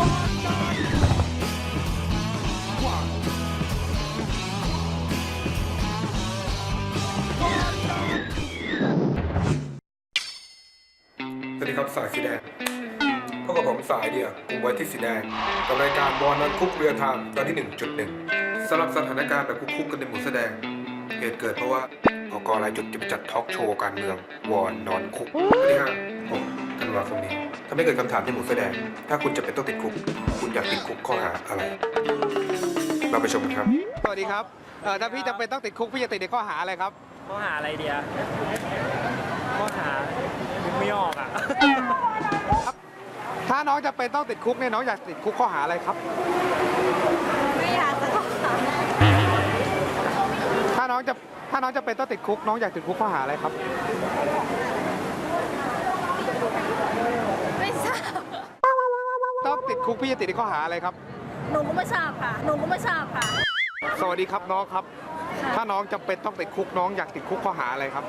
สวัสดีครับสายสีแดงพบกับผมสายเดียวกลุ่มวัที่สีแดงกับรายการบอลนันคุกเรือทางตอนที่หนึ่งจุดหนึ่งสำหรับสถานการณ์แบบคุกๆกันในหมู่แสดง เหตุเกิดเพราะว่าอกรายจุดจะไปจัดทอล์กโชว์การเมืองวอนนอนคุกสวัสดีครับผม ธันวาคมนี้ถ้าไม่เกิดคำถามที่หมู่แสดง ถ้าคุณจะเป็นต้องติดคุก คุณอยากติดคุกข้อหาอะไร เราไปชมกันครับ สวัสดีครับเอ่อถ้าพี่จำเป็นต้องติดคุกพี่จะติดในข้อหาอะไรครับ ข้อหาอะไรเดียข้อหานึกไม่ออกอะ ถ้าน้องจะเป็นต้องติดคุกเนี่ยน้องอยากติดคุกข้อหาอะไรครับ ไม่อยากจะข้อหาถ้าน้องจะถ้าน้องจะเป็นต้องติดคุกน้องอยากติดคุกข้อหาอะไรครับ ไม่ทราบ ต้องติดคุก พี่จะติดในข้อหาอะไรครับ หนูก็ไม่ทราบค่ะ หนูก็ไม่ทราบค่ะ สวัสดีครับน้องครับ ถ้าน้องจำเป็นต้องติดคุกน้องอยากติดคุกข้อหาอะไรครับ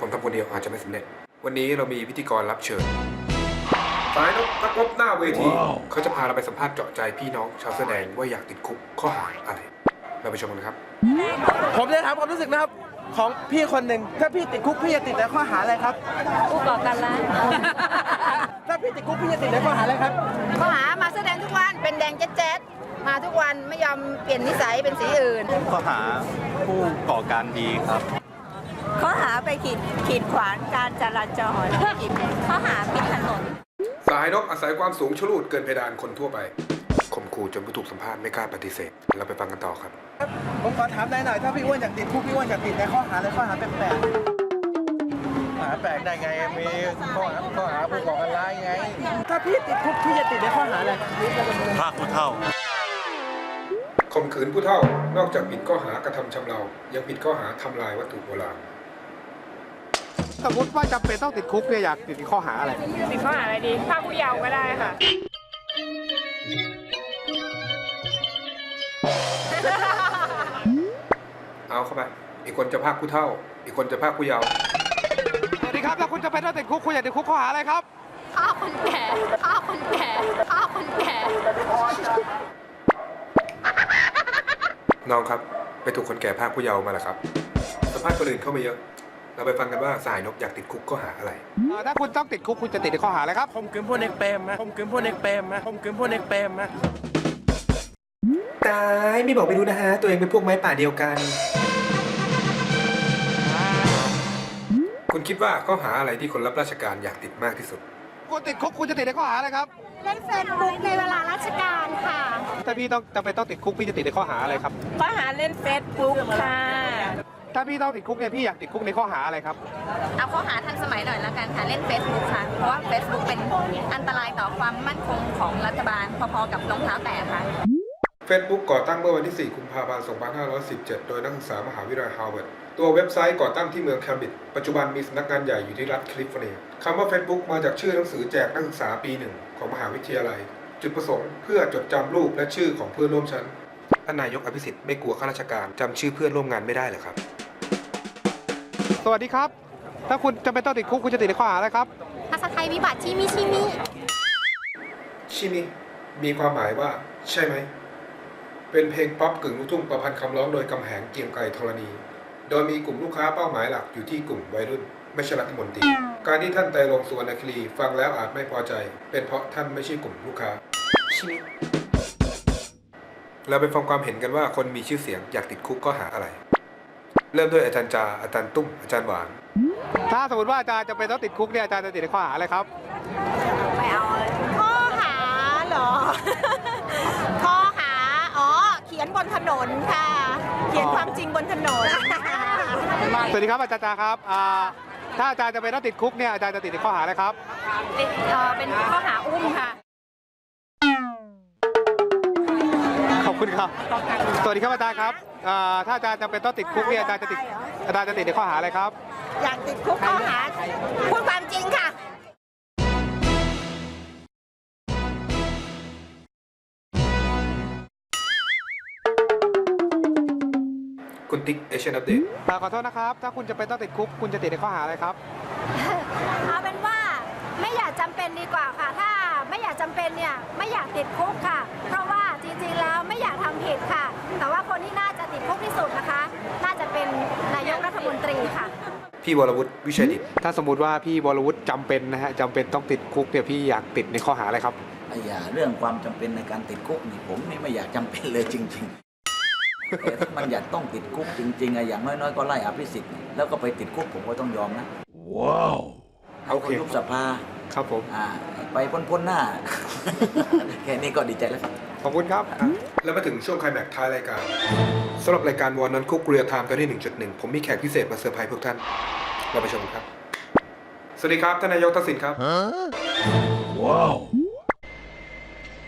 ผมทำคนเดียวอาจจะไม่สำเร็จ วันนี้เรามีพิธีกรรับเชิญสายนกนักรบหน้าเวที เขาจะพาเราไปสัมภาษณ์เจาะใจพี่น้องชาวแสอแดงว่าอยากติดคุกข้อหาอะไร เราไปชมกันครับ ผมจะถามความรู้สึกนะครับ ของพี่คนหนึ่งถ้าพี่ติดคุกพี่จะติดในข้อหาอะไรครับ ผู้ก่อการร้ายถ้าพี่ติดคุกพี่จะติดในข้อหาอะไรครับ ข้อหามาแสดงทุกวันเป็นแดงแจ๊ดๆมาทุกวันไม่ยอมเปลี่ยนนิสัยเป็นสีอื่น ข้อหาผู้ก่อการดีครับ ข้อหาไปขีดขีดขวางการจราจรข้อหาปิดถนน สายนกอาศัยความสูงชลูดเกินเพดานคนทั่วไปข่มขู่จนผู้ถูกสัมภาษณ์ไม่กล้าปฏิเสธ เราไปฟังกันต่อครับ ผมขอถามได้หน่อยถ้าพี่อ้วนอยากติดคุกพี่อ้วนอยากติดในข้อหาอะไรข้อหาแปลกๆหาแปลกได้ไงมีข้อหาข้อหาผู้ก่อการร้ายไง ถ้าพี่ติดคุกพี่จะติดในข้อหาอะไรภาคผู้เท่าข่มขืนผู้เฒ่านอกจากผิดข้อหากระทำชำเรา ยังผิดข้อหาทำลายวัตถุโบราณสมมติว่าจำเป็นต้องติดคุกเนี่ยอยากติดข้อหาอะไรติดข้อหาอะไรดีภาคผู้เยาว์ก็ได้ค่ะ เอาเข้าไป อีกคนจะภาคผู้เฒ่า อีกคนจะภาคผู้เยาว์สวัสดีครับถ้าคุณจะเป็นต้องติดคุกคุณอยากติดคุกข้อหาอะไรครับ ฆ่าคนแก่ฆ่าคนแก่ฆ่าคนแก่ น้องครับ ไปถูกคนแก่ภาคผู้เยาว์มาแล้วครับสัมภาษณ์คนอื่นเข้ามาเยอะ เราไปฟังกันว่าสายนกอยากติดคุกข้อหาอะไร เอ่อถ้าคุณต้องติดคุกคุณจะติดในข้อหาอะไรครับ ผมกึมพวกเด็กเปรมนะผมกึมพวกเด็กเปรมนะผมกึมพวกเด็กเปรมนะตาย ไม่บอกไม่รู้นะฮะ ตัวเองเป็นพวกไม้ป่าเดียวกัน คุณคิดว่าข้อหาอะไรที่คนรับราชการอยากติดมากที่สุดคุณติดคุกคุณจะติดในข้อหาอะไรครับ เล่นเฟซบุ๊กในเวลาราชการค่ะ ถ้าพี่ต้องจำเป็นต้องติดคุกพี่จะติดในข้อหาอะไรครับ ข้อหาเล่นเฟซบุ๊กค่ะ ถ้าพี่ต้องติดคุกเนี่ยพี่อยากติดคุกในข้อหาอะไรครับ เอาข้อหาทันสมัยหน่อยละกันค่ะ เล่น Facebook ค่ะ เพราะว่า Facebook เป็นอันตรายต่อความมั่นคงของรัฐบาลพอๆกับรองเท้าแตะค่ะ Facebook ก่อตั้งเมื่อวันที่ 4 กุมภาพันธ์ 2517 โดยนักศึกษามหาวิทยาลัยฮาร์วาร์ด ตัวเว็บไซต์ก่อตั้งที่เมืองแคมบริดจ์ ปัจจุบันมีสำนักงานใหญ่อยู่ที่รัฐแคลิฟอร์เนียคำว่า Facebook มาจากชื่อหนังสือแจกนักศึกษาปีหนึ่งของมหาวิทยาลัย จุดประสงค์เพื่อจดจำรูปและชื่อของเพื่อนร่วมชั้นท่านนายกอภิสิทธิ์ไม่กลัวข้าราชการจำชื่อเพื่อนร่วมงานไม่ได้เหรอครับ สวัสดีครับ ถ้าคุณจะเป็นต้องติดคุกคุณจะติดในข้อหาอะไรครับ ภาษาไทยวิบัติชิมิชิมิชิมิมีความหมายว่า ใช่ไหม เป็นเพลงป๊อปกึ่งลูกทุ่งประพันธ์คำร้องโดยกำแหงเกรียงไกรธรณี โดยมีกลุ่มลูกค้าเป้าหมายหลักอยู่ที่กลุ่มวัยรุ่น ไม่ใช่รัฐมนตรี การที่ท่านไตรรงค์สุวรรณคลีฟังแล้วอาจไม่พอใจ เป็นเพราะท่านไม่ใช่กลุ่มลูกค้าชิมิเราไปฟังความเห็นกันว่าคนมีชื่อเสียงอยากติดคุกก็หาอะไร เริ่มด้วยอาจารย์จา อาจารย์ตุ้ม อาจารย์หวาน ถ้าสมมติว่าอาจารย์จะเป็นต้องติดคุกเนี่ยอาจารย์จะติดในข้อหาอะไรครับ ไม่เอาข้อหาเหรอ ข้อหาอ๋อเขีย นบนถนนค่ะ เขียนความจริงบนถนน สวัสดีครับอาจารย์จาครับอ่าถ้าอาจารย์จะเป็นต้องติดคุกเนี่ยอาจารย์จะติดในข้อหาอะไรครับติดเอ่อเป็นข้อหาอุ้มค่ะ ขอบคุณครับ สวัสดีครับอาจารย์ครับอ่าถ้าอาจารย์จะเป็นต้องติดคุกเนี่ยอาจารย์จะติดอาจารย์จะติดในข้อหาอะไรครับ อยากติดคุกข้อหาพูดความจริงค่ะ คุณติ๊กเอเชียนอัปเดตขอโทษนะครับ ถ้าคุณจะไปต้องติดคุก คุณจะติดในข้อหาอะไรครับ เอาเป็นว่าไม่อยากจำเป็นดีกว่าค่ะ ถ้าไม่อยากจำเป็นเนี่ยไม่อยากติดคุกค่ะ เพราะว่าจริงๆแล้วไม่อยากทำผิดค่ะ แต่ว่าคนที่น่าจะติดคุกที่สุดนะคะ น่าจะเป็นนายกรัฐมนตรีค่ะพี่วรวุฒิวิชัยดิตถ้าสมมติว่าพี่วรวุฒิจำเป็นนะฮะจำเป็นต้องติดคุกเนี่ยพี่อยากติดในข้อหาอะไรครับอย่าเรื่องความจำเป็นในการติดคุกนี่ผมนี่ไม่อยากจำเป็นเลยจริง ๆ มันอยากต้องติดคุกจริงๆอะอย่างน้อยๆก็ไล่อภิสิทธิ์แล้วก็ไปติดคุกผมก็ต้องยอมนะว้าวโอเคยุบสภาครับผมอ่าไปพ้นๆหน้า แค่นี้ก็ดีใจแล้วครับขอบคุณครับ แล้วมาถึงช่วงไคลแม็กซ์ท้ายรายการสำหรับรายการวอนนั้นคุกเรียลไทม์ตอนที่ 1.1 ผมมีแขกพิเศษมาเซอร์ไพรส์พวกท่านเราไปชมกันครับ สวัสดีครับ ท่านนายกทักษิณครับ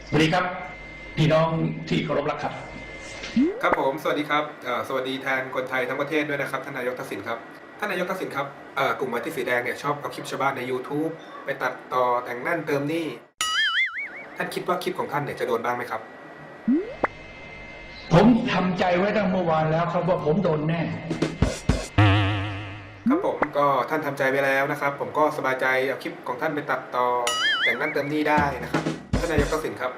สวัสดีครับ พี่น้องที่เคารพรักครับ ครับผม สวัสดีครับเอ่อสวัสดีแทนคนไทยทั้งประเทศด้วยนะครับท่านนายกทักษิณครับท่านนายกทักษิณครับเอ่อกลุ่มไม้ที่สีแดงเนี่ยชอบเอาคลิปชาวบ้านใน YouTube ไปตัดต่อแต่งนั่นเติมนี่ ท่านคิดว่าคลิปของท่านเนี่ยจะโดนบ้างไหมครับ ผมทำใจไว้ตั้งเมื่อวานแล้วครับว่าผมโดนแน่ ครับผมก็ท่านทำใจไปแล้วนะครับ ผมก็สบายใจเอาคลิปของท่านไปตัดต่อแต่งนั่นเติมนี่ได้นะครับท่านนายกทักษิณครับ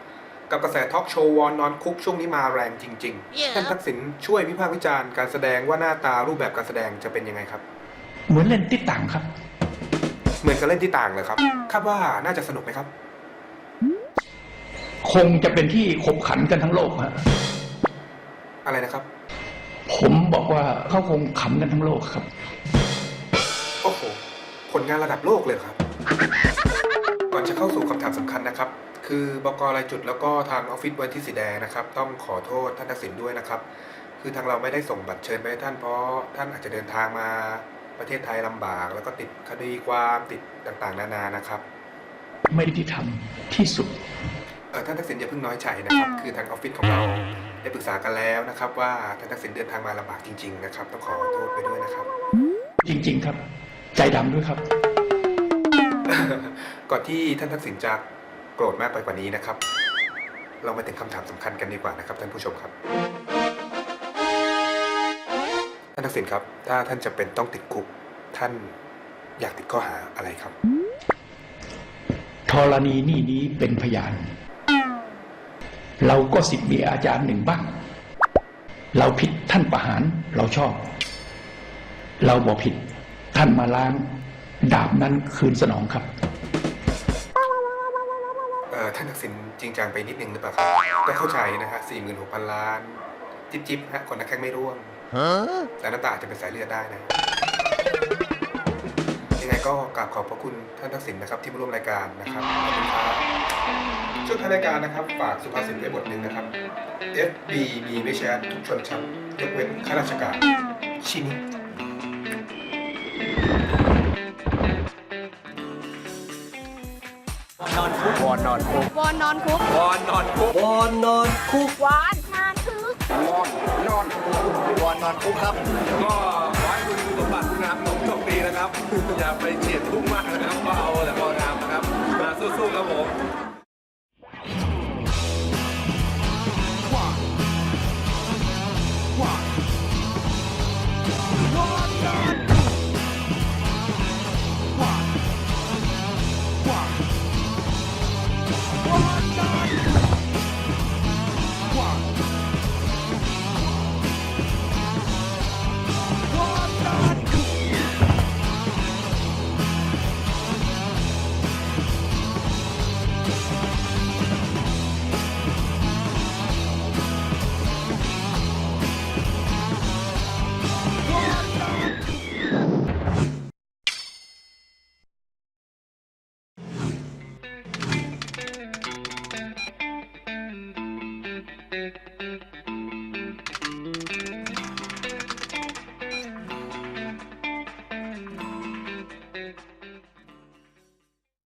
กับกระแสทอล์กโชว์วอนนอนคุกช่วงนี้มาแรงจริงๆ ท่านทักษิณช่วยวิพากษ์วิจารณ์การแสดงว่าหน้าตารูปแบบการแสดงจะเป็นยังไงครับ เหมือนเล่นติดต่างครับ เหมือนกับเล่นที่ต่างเลยครับคาดว่าน่าจะสนุกไหมครับ คงจะเป็นที่ขบขันกันทั้งโลกฮะอะไรนะครับ ผมบอกว่าเขาคงขำกันทั้งโลกครับ โอ้โห ผลงานระดับโลกเลยครับก่ อนจะเข้าสู่คำถามสำคัญนะครับ คือบกรายจุดแล้วก็ทางออฟฟิศวันที่สีแดงนะครับ ต้องขอโทษท่านทักษิณด้วยนะครับ คือทางเราไม่ได้ส่งบัตรเชิญไปให้ท่านเพราะท่านอาจจะเดินทางมาประเทศไทยลำบาก แล้วก็ติดคดีความติดต่างๆ นานานะครับ ไม่ได้ที่ทำที่สุดเออท่านทักษิณอย่าเพิ่งน้อยใจนะครับ คือทางออฟฟิศของเราได้ปรึกษากันแล้วนะครับ ว่าท่านทักษิณเดินทางมาลำบากจริง ๆ นะครับ ต้องขอโทษไปด้วยนะครับ จริง ๆ ครับ ใจดำด้วยครับ ก่อนที่ท่านทักษิณจะโกรธมากไปกว่านี้นะครับ เรามาถึงคำถามสำคัญกันดีกว่านะครับ ท่านผู้ชมครับ ท่านทักษิณครับ ถ้าท่านจะเป็นต้องติดคุก ท่านอยากติดข้อหาอะไรครับธรณีนี่นี้เป็นพยาน เราก็สิทธิ์มีอาจารย์หนึ่งบ้าง เราผิดท่านประหารเราชอบ เราบอกผิดท่านมาล้าง ดาบนั้นคืนสนองครับ เอ่อท่านทักษิณจริงจังไปนิดนึงหรือเปล่าครับก็เข้าใจนะฮะสี่หมื่นหกพันล้าน จิ๊บจิบฮะคนนักแข่งไม่ร่วงแต่น้ำตาอาจจะเป็นสายเลือดได้นะ ยังไงก็กราบขอบพระคุณท่านทักษิณนะครับ ที่มาร่วมรายการนะครับขอบคุณครับช่วงท้ายรายการนะครับ ฝากสุภาษิตไว้บทหนึ่งนะครับ FB มีไม่แชร์ทุกชนชั้นยกเว้นข้าราชการชินิ วอนนอนคุกวอนนอนคุกวอนนอนคุกวอนนอนคุกก็ขอให้คุณมีสมบัตินะครับผมโชคดีนะครับ อย่าไปเฉียดทุ่งมากนะครับก็เอาแต่พองามนะครับ มาสู้ๆครับผม